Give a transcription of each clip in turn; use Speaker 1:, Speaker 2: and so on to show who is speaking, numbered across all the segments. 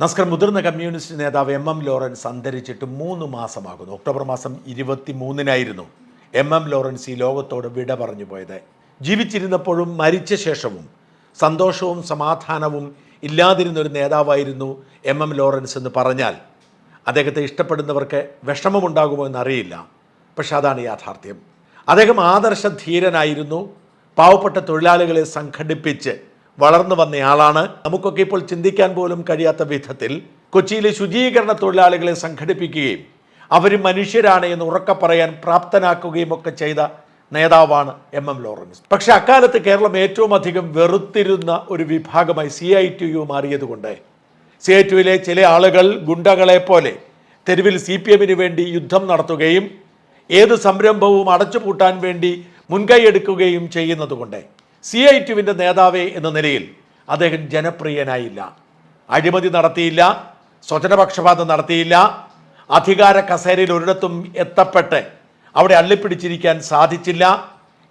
Speaker 1: നമസ്കാരം മുതിർന്ന കമ്മ്യൂണിസ്റ്റ് നേതാവ് എം എം ലോറൻസ് അന്തരിച്ചിട്ട് മൂന്ന് മാസമാകുന്നു. ഒക്ടോബർ മാസം ഇരുപത്തി മൂന്നിനായിരുന്നു എം എം ലോറൻസ് ഈ ലോകത്തോട് വിട പറഞ്ഞു പോയത്. ജീവിച്ചിരുന്നപ്പോഴും മരിച്ച ശേഷവും സന്തോഷവും സമാധാനവും ഇല്ലാതിരുന്ന ഒരു നേതാവായിരുന്നു എം എം ലോറൻസ് എന്ന് പറഞ്ഞാൽ അദ്ദേഹത്തെ ഇഷ്ടപ്പെടുന്നവർക്ക് വിഷമമുണ്ടാകുമോ എന്നറിയില്ല. പക്ഷെ അതാണ് യാഥാർത്ഥ്യം. അദ്ദേഹം ആദർശ ധീരനായിരുന്നു പാവപ്പെട്ട തൊഴിലാളികളെ സംഘടിപ്പിച്ച് വളർന്നു വന്നയാളാണ് നമുക്കൊക്കെ ഇപ്പോൾ ചിന്തിക്കാൻ പോലും കഴിയാത്ത വിധത്തിൽ കൊച്ചിയിലെ ശുചീകരണ തൊഴിലാളികളെ സംഘടിപ്പിക്കുകയും അവർ മനുഷ്യരാണ് എന്ന് ഉറക്കെ പറയാൻ പ്രാപ്തനാക്കുകയും ഒക്കെ ചെയ്ത നേതാവാണ് എം എം ലോറൻസ്. പക്ഷെ അക്കാലത്ത് കേരളം ഏറ്റവും അധികം വെറുത്തിരുന്ന ഒരു വിഭാഗമായി സി ഐ ടി യു മാറിയതുകൊണ്ട് സി ഐ ടി യുയിലെ ചില ആളുകൾ ഗുണ്ടകളെ പോലെ തെരുവിൽ സി പി എമ്മിന് വേണ്ടി യുദ്ധം നടത്തുകയും ഏത് സംരംഭവും അടച്ചുപൂട്ടാൻ വേണ്ടി മുൻകൈയെടുക്കുകയും ചെയ്യുന്നതുകൊണ്ട് സി ഐ ടുവിന്റെ നേതാവേ എന്ന നിലയിൽ അദ്ദേഹം ജനപ്രിയനായില്ല. അഴിമതി നടത്തിയില്ല സ്വജനപക്ഷപാതം നടത്തിയില്ല അധികാര കസേരയിൽ ഒരിടത്തും എത്തപ്പെട്ട് അവിടെ അള്ളിപ്പിടിച്ചിരിക്കാൻ സാധിച്ചില്ല.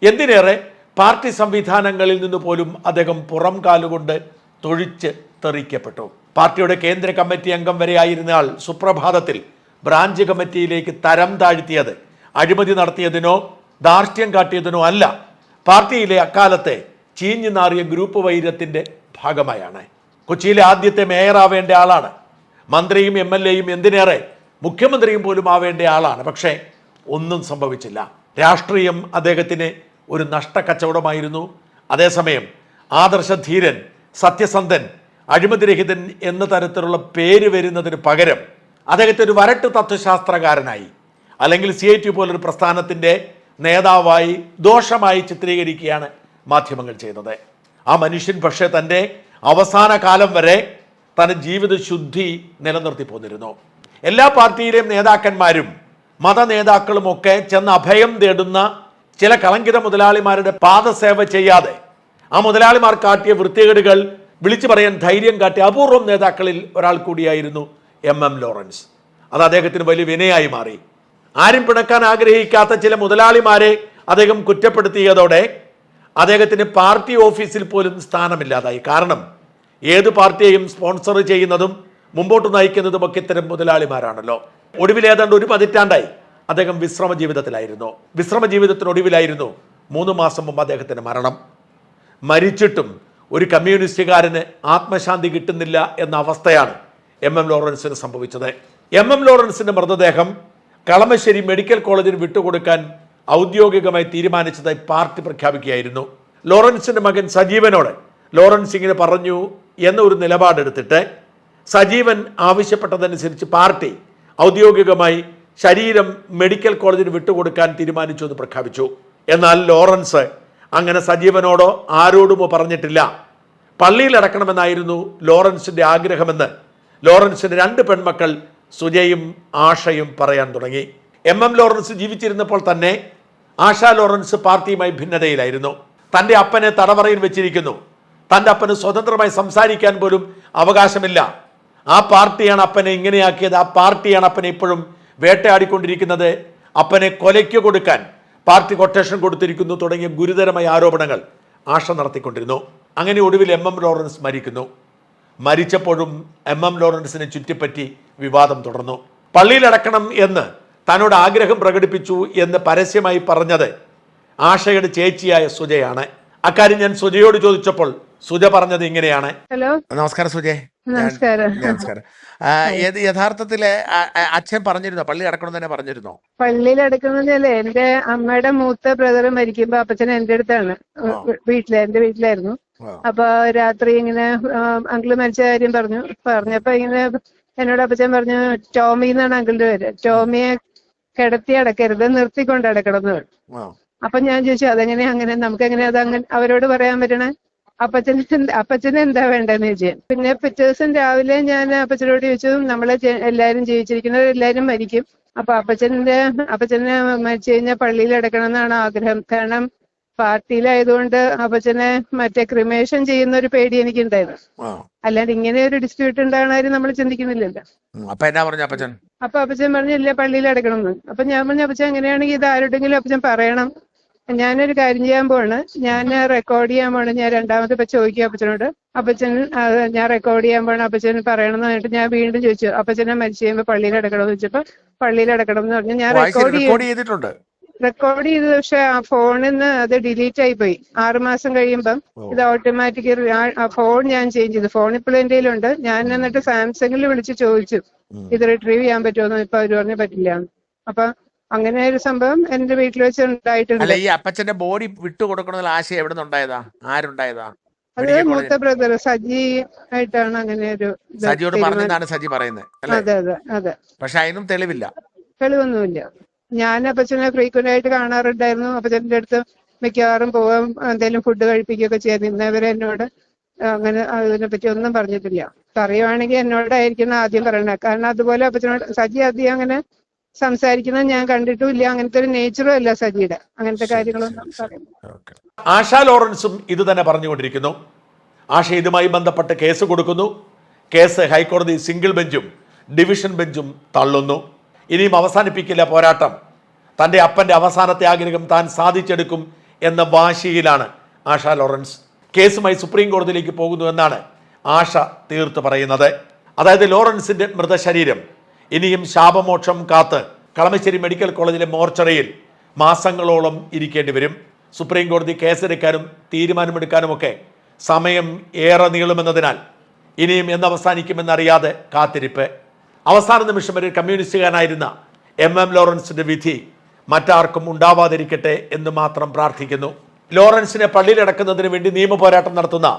Speaker 1: എന്തിനേറെ പാർട്ടി സംവിധാനങ്ങളിൽ നിന്ന് പോലും അദ്ദേഹം പുറം കാലുകൊണ്ട് തൊഴിച്ച് തെറിക്കപ്പെട്ടു. പാർട്ടിയുടെ കേന്ദ്ര കമ്മിറ്റി അംഗം വരെ ആയിരുന്നാൾ സുപ്രഭാതത്തിൽ ബ്രാഞ്ച് കമ്മിറ്റിയിലേക്ക് തരം താഴ്ത്തിയത് അഴിമതി നടത്തിയതിനോ ധാർഷ്ട്യം കാട്ടിയതിനോ അല്ല. പാർട്ടിയിലെ അക്കാലത്തെ ചീഞ്ഞു നാറിയ ഗ്രൂപ്പ് വൈരത്തിന്റെ ഭാഗമായാണ്. കൊച്ചിയിലെ ആദ്യത്തെ മേയറാവേണ്ട ആളാണ്. മന്ത്രിയും എം എൽ എയും എന്തിനേറെ മുഖ്യമന്ത്രിയും പോലും ആവേണ്ട ആളാണ്. പക്ഷേ ഒന്നും സംഭവിച്ചില്ല. രാഷ്ട്രീയം അദ്ദേഹത്തിന് ഒരു നഷ്ടക്കച്ചവടമായിരുന്നു. അതേസമയം ആദർശധീരൻ സത്യസന്ധൻ അഴിമതിരഹിതൻ എന്ന തരത്തിലുള്ള പേര് വരുന്നതിന് പകരം അദ്ദേഹത്തെ ഒരു വരട്ട് തത്വശാസ്ത്രകാരനായി അല്ലെങ്കിൽ സി ഐ ടി പോലൊരു പ്രസ്ഥാനത്തിന്റെ നേതാവായി ദോഷമായി ചിത്രീകരിക്കുകയാണ് മാധ്യമങ്ങൾ ചെയ്തത് ആ മനുഷ്യൻ പക്ഷേ തന്റെ അവസാന കാലം വരെ തന്റെ ജീവിത ശുദ്ധി നിലനിർത്തി പോന്നിരുന്നു. എല്ലാ പാർട്ടിയിലെയും നേതാക്കന്മാരും മത നേതാക്കളും ഒക്കെ ചെന്ന് അഭയം തേടുന്ന ചില കളങ്കിത മുതലാളിമാരുടെ പാദസേവ ചെയ്യാതെ ആ മുതലാളിമാർ കാട്ടിയ വൃത്തികേടുകൾ വിളിച്ചു പറയാൻ ധൈര്യം കാട്ടിയ അപൂർവം നേതാക്കളിൽ ഒരാൾ കൂടിയായിരുന്നു എം എം ലോറൻസ്. അത് അദ്ദേഹത്തിന് വലിയ വിനയായി മാറി. ആരും പിണക്കാൻ ആഗ്രഹിക്കാത്ത ചില മുതലാളിമാരെ അദ്ദേഹം കുറ്റപ്പെടുത്തിയതോടെ അദ്ദേഹത്തിന് പാർട്ടി ഓഫീസിൽ പോലും സ്ഥാനമില്ലാതായി. കാരണം ഏത് പാർട്ടിയെയും സ്പോൺസർ ചെയ്യുന്നതും മുമ്പോട്ട് നയിക്കുന്നതും ഒക്കെ ഇത്തരം മുതലാളിമാരാണല്ലോ. ഒടുവിൽ ഏതാണ്ട് ഒരു പതിറ്റാണ്ടായി അദ്ദേഹം വിശ്രമ ജീവിതത്തിലായിരുന്നു വിശ്രമ ജീവിതത്തിനൊടുവിലായിരുന്നു മൂന്ന് മാസം മുമ്പ് അദ്ദേഹത്തിന് മരണം. മരിച്ചിട്ടും ഒരു കമ്മ്യൂണിസ്റ്റുകാരന് ആത്മശാന്തി കിട്ടുന്നില്ല എന്ന അവസ്ഥയാണ് എം എം ലോറൻസിന് സംഭവിച്ചത്. എം എം ലോറൻസിന്റെ മൃതദേഹം കളമശ്ശേരി മെഡിക്കൽ കോളേജിന് വിട്ടുകൊടുക്കാൻ ഔദ്യോഗികമായി തീരുമാനിച്ചതായി പാർട്ടി പ്രഖ്യാപിക്കുകയായിരുന്നു. ലോറൻസിന്റെ മകൻ സജീവനോട് ലോറൻസ് ഇങ്ങനെ പറഞ്ഞു എന്നൊരു നിലപാടെടുത്തിട്ട് സജീവൻ ആവശ്യപ്പെട്ടതനുസരിച്ച് പാർട്ടി ഔദ്യോഗികമായി ശരീരം മെഡിക്കൽ കോളേജിന് വിട്ടുകൊടുക്കാൻ തീരുമാനിച്ചു എന്ന് പ്രഖ്യാപിച്ചു. എന്നാൽ ലോറൻസ് അങ്ങനെ സജീവനോടോ ആരോടുമോ പറഞ്ഞിട്ടില്ല. പള്ളിയിൽ അടക്കണമെന്നായിരുന്നു ലോറൻസിന്റെ ആഗ്രഹമെന്ന് ലോറൻസിന്റെ രണ്ട് പെൺമക്കൾ സുജയും ആഷയും പറയാൻ തുടങ്ങി. എം. എം ലോറൻസ് ജീവിച്ചിരുന്നപ്പോൾ തന്നെ ആഷ ലോറൻസ് പാർട്ടിയുമായി ഭിന്നതയിലായിരുന്നു. തന്റെ അപ്പനെ തടവറയിൽ വെച്ചിരിക്കുന്നു. തന്റെ അപ്പന് സ്വതന്ത്രമായി സംസാരിക്കാൻ പോലും അവകാശമില്ല. ആ പാർട്ടിയാണ് അപ്പനെ ഇങ്ങനെയാക്കിയത്. ആ പാർട്ടിയാണ് അപ്പനെ ഇപ്പോഴും വേട്ടയാടിക്കൊണ്ടിരിക്കുന്നത്. അപ്പനെ കൊലയ്ക്ക് കൊടുക്കാൻ പാർട്ടി കൊട്ടേഷൻ കൊടുത്തിരിക്കുന്നു തുടങ്ങിയ ഗുരുതരമായ ആരോപണങ്ങൾ ആശ നടത്തിക്കൊണ്ടിരുന്നു. അങ്ങനെ ഒടുവിൽ എം. എം ലോറൻസ് മരിക്കുന്നു. മരിച്ചപ്പോഴും എം. എം ലോറൻസിനെ ചുറ്റിപ്പറ്റി വിവാദം തുടർന്നു. പള്ളിയിലടക്കണം എന്ന് തന്നോട് ആഗ്രഹം പ്രകടിപ്പിച്ചു എന്ന് പരസ്യമായി പറഞ്ഞത് ആഷയുടെ ചേച്ചിയായ സുജയാണ്. അക്കാര്യം ഞാൻ സുജയോട് ചോദിച്ചപ്പോൾ സുജ പറഞ്ഞത് ഇങ്ങനെയാണ്.
Speaker 2: ഹലോ.
Speaker 3: നമസ്കാരം സുജയ്
Speaker 2: നമസ്കാരം.
Speaker 3: നമസ്കാരം. ഏത് യഥാർത്ഥത്തിൽ അച്ഛൻ പറഞ്ഞിരുന്നോ? പള്ളി അടക്കണം തന്നെ പറഞ്ഞിരുന്നോ?
Speaker 2: പള്ളിയിൽ അടക്കുന്നതല്ലേ. എന്റെ അമ്മയുടെ മൂത്ത ബ്രദർ മരിക്കുമ്പോ അപ്പച്ചൻ എന്റെ അടുത്താണ്. വീട്ടിൽ എന്റെ വീട്ടിലായിരുന്നു. അപ്പൊ രാത്രി ഇങ്ങനെ അങ്കിൾ മരിച്ച കാര്യം പറഞ്ഞു. പറഞ്ഞപ്പോ ഇങ്ങനെ എന്നോട് അപ്പച്ചൻ പറഞ്ഞു ടോമി എന്നാണ് അങ്കിളിന്റെ പേര്. ടോമിയെ കിടത്തി അടക്കരുത് നിർത്തിക്കൊണ്ട് അടക്കണം എന്ന് പറഞ്ഞു അപ്പൊ ഞാൻ ചോദിച്ചു അതെങ്ങനെ അങ്ങനെ? നമുക്ക് എങ്ങനെ അത് അങ്ങനെ അവരോട് പറയാൻ പറ്റണേ? അപ്പച്ചന് അപ്പച്ചന് എന്താ വേണ്ടെന്ന് ചോദിച്ചു. പിന്നെ പിറ്റേ ദിവസം രാവിലെ ഞാൻ അപ്പച്ചനോട് ചോദിച്ചു നമ്മളെ എല്ലാരും ജീവിച്ചിരിക്കുന്നവർ എല്ലാരും മരിക്കും. അപ്പൊ അപ്പച്ചന്റെ അപ്പച്ചനെ മരിച്ചു കഴിഞ്ഞാൽ പള്ളിയിൽ അടക്കണം എന്നാണ് ആഗ്രഹം. കാരണം പാർട്ടിയിലായതുകൊണ്ട് അപ്പച്ചനെ മറ്റേ ക്രിമേഷൻ ചെയ്യുന്ന ഒരു പേടി എനിക്കുണ്ടായിരുന്നു. അല്ലാണ്ട് ഇങ്ങനെ ഒരു ഡിസ്പ്യൂട്ട് ഉണ്ടാകുന്ന കാര്യം നമ്മൾ ചിന്തിക്കുന്നില്ലല്ലോ.
Speaker 3: അപ്പൊ എന്നാ പറഞ്ഞു അപ്പച്ചൻ
Speaker 2: അപ്പൊ അപ്പച്ചൻ പറഞ്ഞു ഇല്ല പള്ളിയിൽ അടക്കണം എന്ന് അപ്പൊ ഞാൻ പറഞ്ഞു അപ്പച്ചൻ എങ്ങനെയാണെങ്കിൽ ഇത് ആരോടെങ്കിലും അപ്പച്ചൻ പറയണം. ഞാനൊരു കാര്യം ചെയ്യാൻ പോവാണ്. ഞാൻ റെക്കോർഡ് ചെയ്യാൻ പോണ് ഞാൻ രണ്ടാമത്തെ ഇപ്പൊ ചോദിക്കും അപ്പച്ചനോട് അപ്പച്ചൻ ഞാൻ റെക്കോർഡ് ചെയ്യാൻ പോണ അപ്പച്ചൻ പറയണം എന്ന് പറഞ്ഞിട്ട് ഞാൻ വീണ്ടും ചോദിച്ചു. അപ്പച്ചനെ മരിച്ചു കഴിയുമ്പോൾ പള്ളിയിൽ അടക്കണം എന്ന് ചോദിച്ചപ്പോ പള്ളിയിൽ അടക്കണം എന്ന് പറഞ്ഞു. ഞാൻ റെക്കോർഡ്
Speaker 3: ചെയ്തിട്ടുണ്ട്.
Speaker 2: റെക്കോർഡ് ചെയ്ത് പക്ഷെ ആ ഫോണിൽ നിന്ന് അത് ഡിലീറ്റ് ആയി പോയി. ആറ് മാസം കഴിയുമ്പം ഇത് ഓട്ടോമാറ്റിക് ഫോൺ ഞാൻ ചേഞ്ച് ചെയ്തു. ഫോൺ ഇപ്പോഴും എന്റെ കയ്യിലുണ്ട്. ഞാൻ എന്നിട്ട് സാംസങ്ങിൽ വിളിച്ച് ചോദിച്ചു. ഇത് റിട്രീവ് ചെയ്യാൻ പറ്റുമോ ഇപ്പൊ അവർ പറഞ്ഞു പറ്റില്ല. അപ്പൊ അങ്ങനെ ഒരു സംഭവം എന്റെ വീട്ടിൽ വെച്ച് ഉണ്ടായിട്ടുണ്ട്
Speaker 3: അല്ല ഈ അപ്പച്ചന്റെ ബോഡി വിട്ടുകൊടുക്കണമെന്നുള്ള ആശയം എവിടെ നിന്നുണ്ടായതാ ആരുണ്ടായതാ?
Speaker 2: അത് മൂത്ത ബ്രദർ സജി ആയിട്ടാണ് അങ്ങനെ ഒരു
Speaker 3: സജിയോട് പറഞ്ഞതാണ് സജി പറയുന്നത് അല്ലെ?
Speaker 2: അതെ അതെ അതെ.
Speaker 3: പക്ഷെ അതിനും തെളിവില്ല.
Speaker 2: തെളിവൊന്നുമില്ല. ഞാൻ അപ്പച്ചനെ ഫ്രീക്വന്റ് ആയിട്ട് കാണാറുണ്ടായിരുന്നു. അപ്പച്ചന്റെ അടുത്ത് മിക്കവാറും പോവാൻ എന്തെങ്കിലും ഫുഡ് കഴിപ്പിക്കുകയൊക്കെ ചെയ്യാൻ ഇന്നവരെ എന്നോട് അങ്ങനെ അതിനെ പറ്റി ഒന്നും പറഞ്ഞിട്ടില്ല. പറയുവാണെങ്കിൽ എന്നോടായിരിക്കണം ആദ്യം പറയണത്. കാരണം അതുപോലെ അപ്പച്ചനോട് സജി ആദ്യം അങ്ങനെ സംസാരിക്കുന്നത് ഞാൻ കണ്ടിട്ടുമില്ല. അങ്ങനത്തെ ഒരു നേച്ചറും അല്ല സജിയുടെ. അങ്ങനത്തെ കാര്യങ്ങളൊന്നും
Speaker 1: ആശ ലോറൻസും ഇത് തന്നെ പറഞ്ഞുകൊണ്ടിരിക്കുന്നു. ആശ ഇതുമായി ബന്ധപ്പെട്ട് കേസ് കൊടുക്കുന്നു. കേസ് ഹൈക്കോടതി സിംഗിൾ ബെഞ്ചും ഡിവിഷൻ ബെഞ്ചും തള്ളുന്നു. ഇനിയും അവസാനിപ്പിക്കില്ല പോരാട്ടം. തന്റെ അപ്പന്റെ അവസാനത്തെ ആഗ്രഹം താൻ സാധിച്ചെടുക്കും എന്ന വാശിയിലാണ് ആഷ ലോറൻസ്. കേസുമായി സുപ്രീം കോടതിയിലേക്ക് പോകുന്നു എന്നാണ് ആഷ തീർത്ത് പറയുന്നത്. അതായത് ലോറൻസിന്റെ മൃതശരീരം ഇനിയും ശാപമോക്ഷം കാത്ത് കളമശ്ശേരി മെഡിക്കൽ കോളേജിലെ മോർച്ചറിയിൽ മാസങ്ങളോളം ഇരിക്കേണ്ടി വരും. സുപ്രീം കോടതി കേസെടുക്കാനും തീരുമാനമെടുക്കാനുമൊക്കെ സമയം ഏറെ നീളുമെന്നതിനാൽ ഇനിയും എന്നവസാനിക്കുമെന്നറിയാതെ കാത്തിരിപ്പ്. അവസാന നിമിഷം വരെ കമ്മ്യൂണിസ്റ്റുകാരനായിരുന്ന എം എം ലോറൻസിന്റെ വിധി മറ്റാർക്കും ഉണ്ടാവാതിരിക്കട്ടെ എന്ന് മാത്രം പ്രാർത്ഥിക്കുന്നു. ലോറൻസിനെ പള്ളിയിലടക്കുന്നതിന് വേണ്ടി നിയമ പോരാട്ടം നടത്തുന്ന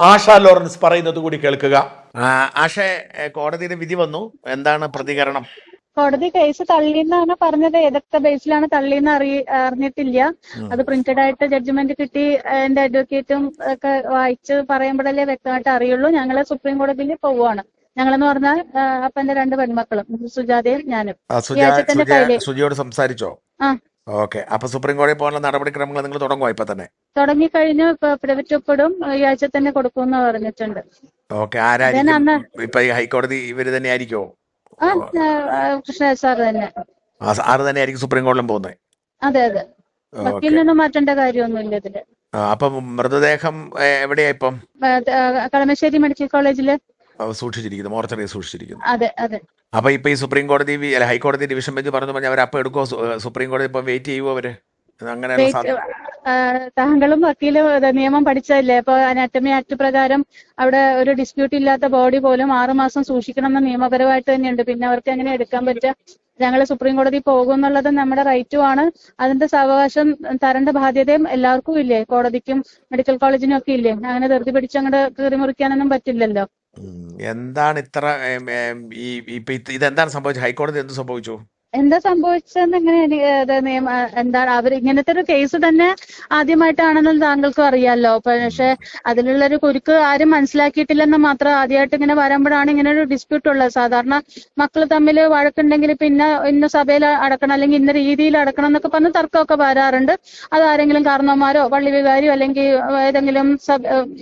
Speaker 1: ആശ ലോറൻസ് പറയുന്നത് കൂടി കേൾക്കുക.
Speaker 3: ആഷെ കോടതിയുടെ വിധി വന്നു. എന്താണ് പ്രതികരണം?
Speaker 4: കോടതി കേസ് തള്ളിയെന്നാണ് പറഞ്ഞത്. ഏതൊക്കെ ബേസിലാണ് തള്ളിയെന്ന് അറിയ അറിഞ്ഞിട്ടില്ല. അത് പ്രിന്റഡ് ആയിട്ട് ജഡ്ജ്മെന്റ് കിട്ടി. എന്റെ അഡ്വക്കേറ്റും ഒക്കെ വായിച്ച് പറയുമ്പോഴല്ലേ വ്യക്തമായിട്ട് അറിയുള്ളൂ. ഞങ്ങൾ സുപ്രീം കോടതിയിൽ പോവുകയാണ്. ഞങ്ങളെന്ന് പറഞ്ഞാൽ അപ്പന്റെ രണ്ട് പെൺമക്കളും സുജാതയും ഞാനും.
Speaker 3: സുജിയോട് സംസാരിച്ചോ? ഓക്കെ. അപ്പൊ സുപ്രീം കോടതി പോകാനുള്ള നടപടിക്രമങ്ങൾ നിങ്ങൾ തുടങ്ങുമോ ഇപ്പൊ തന്നെ?
Speaker 4: തുടങ്ങിക്കഴിഞ്ഞു ഇപ്പൊ പ്രൈവറ്റ് ഒപ്പിടും ഈ ആഴ്ച തന്നെ കൊടുക്കും പറഞ്ഞിട്ടുണ്ട്.
Speaker 3: ഓക്കെ. ആരായിരിക്കും? ഇപ്പൊ ഹൈക്കോടതി ഇവർ തന്നെ
Speaker 4: ആയിരിക്കോ കൃഷ്ണ സാർ തന്നെ.
Speaker 3: സാറ് തന്നെ ആയിരിക്കും സുപ്രീം കോടതിയിലും പോകുന്നത്?
Speaker 4: അതെ അതെ. വക്കീലിനൊന്നും മാറ്റേണ്ട കാര്യമൊന്നുമില്ല ഇതിൽ.
Speaker 3: അപ്പം മൃതദേഹം എവിടെയാ ഇപ്പം?
Speaker 4: കളമശ്ശേരി മെഡിക്കൽ കോളേജിൽ
Speaker 3: ആ, സൂക്ഷിച്ചിരിക്കുന്നു മോർച്ചറിയിൽ സൂക്ഷിച്ചിരിക്കുന്നു.
Speaker 4: അതെ അതെ.
Speaker 3: അപ്പൊ ഇപ്പൊ ഈ സുപ്രീം കോടതി അല്ല ഹൈക്കോടതി ഡിവിഷൻ ബെഞ്ച് പറഞ്ഞു പറഞ്ഞാൽ അവർ അപ്പം എടുക്കുമോ സുപ്രീം കോടതി ഇപ്പൊ വെയിറ്റ് ചെയ്യുമോ അവർ?
Speaker 4: അങ്ങനെ താങ്കളും വക്കീലും നിയമം പഠിച്ചതല്ലേ? അപ്പൊ അനാറ്റമി ആക്ട് പ്രകാരം അവിടെ ഒരു ഡിസ്പ്യൂട്ട് ഇല്ലാത്ത ബോഡി പോലും ആറുമാസം സൂക്ഷിക്കണം എന്ന് നിയമപരമായിട്ട് തന്നെയുണ്ട്. പിന്നെ അവർക്ക് എങ്ങനെ എടുക്കാൻ പറ്റുക? ഞങ്ങൾ സുപ്രീം കോടതി പോകും എന്നുള്ളത് നമ്മുടെ റൈറ്റും ആണ്. അതിന്റെ സാവകാശം തരേണ്ട ബാധ്യതയും എല്ലാവർക്കും ഇല്ലേ? കോടതിക്കും മെഡിക്കൽ കോളേജിനും ഒക്കെ ഇല്ലേ? അങ്ങനെ ധൃതി പിടിച്ച് അങ്ങോട്ട് കീറി മുറിക്കാനൊന്നും പറ്റില്ലല്ലോ.
Speaker 3: എന്താണ് ഇത്ര ഈ ഇപ്പൊ ഇതെന്താണ് സംഭവിച്ചത്? ഹൈക്കോടതി എന്ത് സംഭവിച്ചു?
Speaker 4: എന്താ സംഭവിച്ചതെന്ന് എങ്ങനെ എന്താണ്? അവർ ഇങ്ങനത്തെ ഒരു കേസ് തന്നെ ആദ്യമായിട്ടാണെന്ന് താങ്കൾക്കും അറിയാലോ. പക്ഷെ അതിലുള്ള ഒരു കുരുക്ക് ആരും മനസ്സിലാക്കിയിട്ടില്ലെന്ന് മാത്രം ആദ്യമായിട്ട് ഇങ്ങനെ വരുമ്പോഴാണ് ഇങ്ങനെ ഒരു ഡിസ്പ്യൂട്ട് ഉള്ളത്. സാധാരണ മക്കൾ തമ്മിൽ വഴക്കുണ്ടെങ്കിൽ പിന്നെ ഇന്ന സഭയിൽ അടക്കണം അല്ലെങ്കിൽ ഇന്ന രീതിയിൽ അടക്കണം എന്നൊക്കെ പറഞ്ഞ് തർക്കമൊക്കെ വരാറുണ്ട്. അത് ആരെങ്കിലും കാരണവന്മാരോ പള്ളി വികാരിയോ അല്ലെങ്കിൽ ഏതെങ്കിലും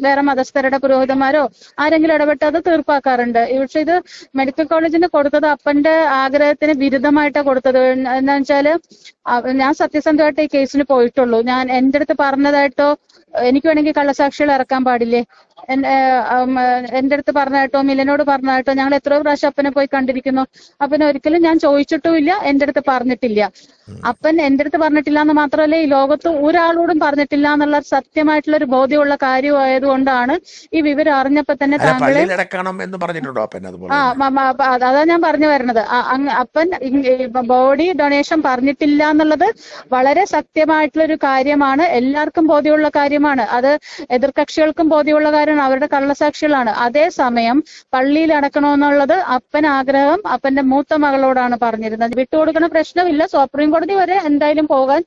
Speaker 4: വേറെ മതസ്ഥരുടെ പുരോഹിതന്മാരോ ആരെങ്കിലും ഇടപെട്ട് അത് തീർപ്പാക്കാറുണ്ട്. പക്ഷെ ഇത് മെഡിക്കൽ കോളേജിന് കൊടുത്തത് അപ്പന്റെ ആഗ്രഹത്തിന് വിരുദ്ധമായിട്ടാണ് കൊടുത്തത്. എന്താ വെച്ചാൽ ഞാൻ സത്യസന്ധമായിട്ട് ഈ കേസിന് പോയിട്ടുള്ളൂ. ഞാൻ എന്റെ അടുത്ത് പറഞ്ഞതായിട്ടോ എനിക്ക് വേണമെങ്കിൽ കള്ളസാക്ഷികൾ ഇറക്കാൻ പാടില്ലേ? എന്റെ അടുത്ത് പറഞ്ഞതായിട്ടോ മിലനോട് പറഞ്ഞതായിട്ടോ ഞങ്ങൾ എത്രയോ പ്രാവശ്യം അപ്പനെ പോയി കണ്ടിരിക്കുന്നു. അപ്പനെ ഒരിക്കലും ഞാൻ ചോദിച്ചിട്ടുമില്ല എന്റെ അടുത്ത് പറഞ്ഞിട്ടില്ല. അപ്പൻ എന്റെ അടുത്ത് പറഞ്ഞിട്ടില്ല എന്ന് മാത്രമല്ല ഈ ലോകത്ത് ഒരാളോടും പറഞ്ഞിട്ടില്ല എന്നുള്ള സത്യമായിട്ടുള്ള ഒരു ബോധ്യമുള്ള കാര്യമായതുകൊണ്ടാണ് ഈ വിവരം അറിഞ്ഞപ്പോ തന്നെ താങ്കളെ ആ അതാ ഞാൻ പറഞ്ഞു വരുന്നത്. അപ്പൻ ബോഡി ഡൊണേഷൻ പറഞ്ഞിട്ടില്ല എന്നുള്ളത് വളരെ സത്യമായിട്ടുള്ള ഒരു കാര്യമാണ്. എല്ലാവർക്കും ബോധ്യമുള്ള കാര്യമാണ്. അത് എതിർകക്ഷികൾക്കും ബോധ്യമുള്ള കാര്യമാണ്. അവരുടെ കള്ളസാക്ഷികളാണ്. അതേസമയം പള്ളിയിൽ അടക്കണമെന്നുള്ളത് അപ്പൻ ആഗ്രഹം അപ്പന്റെ മൂത്ത മകളോടാണ് പറഞ്ഞിരുന്നത്. വിട്ടുകൊടുക്കുന്ന പ്രശ്നമില്ല. സുപ്രീം കോടതി വരെ എന്തായാലും പോകാൻ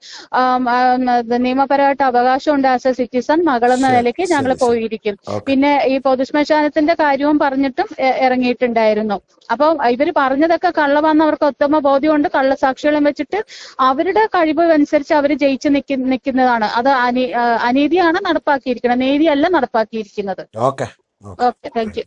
Speaker 4: നിയമപരമായിട്ട് അവകാശമുണ്ട് ആസ് എ സിറ്റിസൺ. മകളെന്ന നിലയ്ക്ക് ഞങ്ങൾ. പോയിരിക്കും. പിന്നെ ഈ പൊതുശ്മശാനത്തിന്റെ കാര്യവും പറഞ്ഞിട്ടും ഇറങ്ങിയിട്ടുണ്ടായിരുന്നു. അപ്പൊ ഇവർ പറഞ്ഞതൊക്കെ കള്ളമാണെന്ന് അവർക്ക് ഉത്തമ ബോധ്യമുണ്ട്. കള്ളസാക്ഷികളും വെച്ചിട്ട് അവരുടെ കഴിവ് അനുസരിച്ച് അവർ ജയിച്ച് നിൽക്കി നിൽക്കുന്നതാണ്. അത് അനീ അനീതിയാണ് നടപ്പാക്കിയിരിക്കുന്നത്. നീതിയല്ല നടപ്പാക്കിയിരിക്കുന്നത്.
Speaker 3: ഓക്കെ.
Speaker 4: Okay thank you.